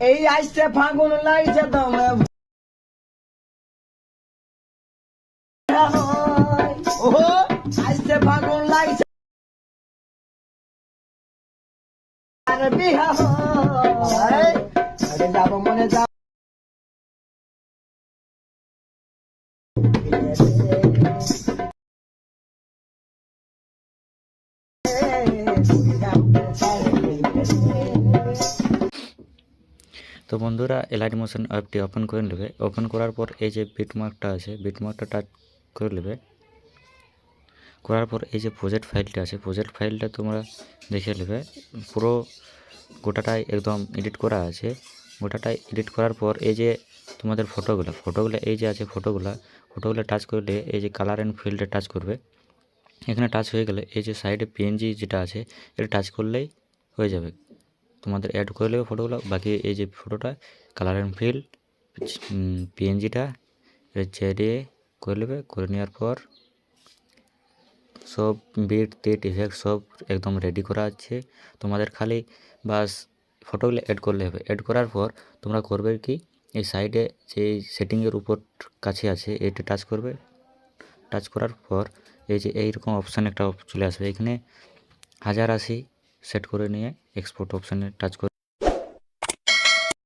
এই আসছে ফাগুন লাগছে দমে ওহো আসছে ফাগুন লাগছে আরে বিহা হয় মনে তো বন্ধুরা এলআইডি মোশন অ্যাপটি ওপেন করে নেবে। ওপেন করার পর এই যে বিটমার্কটা আছে বিটমার্কটা টাচ করে নেবে। করার পর এই যে প্রজেক্ট ফাইলটা আছে প্রজেক্ট ফাইলটা তোমরা দেখে নেবে। পুরো গোটাটাই একদম এডিট করা আছে। গোটাটাই এডিট করার পর এই যে তোমাদের ফটোগুলো ফটোগুলো এই যে আছে ফটোগুলো ফটোগুলো টাচ করলে এই যে কালার অ্যান্ড ফিল্ডে টাচ করবে। এখানে টাচ হয়ে গেলে এই যে সাইডে পিএনজি যেটা আছে, এটা টাচ করলেই হয়ে যাবে। তোমাদের অ্যাড করে নেবে ফটোগুলো বাকি এই যে ফটোটা কালার অ্যান্ড ফিল পিএনজিটা চেরিয়ে করে নেবে, করে নেওয়ার পর সব বিট টিট ইফেক্ট সব একদম রেডি করা আছে। তোমাদের খালি বাস ফটোগুলো অ্যাড করলে হবে। অ্যাড করার পর তোমরা করবে কি, এই সাইডে যে সেটিংয়ের উপর কাছে আছে এটা টাচ করবে। টাচ করার পর এই যে এইরকম অপশান একটা চলে আসবে। এখানে হাজার আশি সেট করে নিয়ে এক্সপোর্ট অপশানে টাচ করে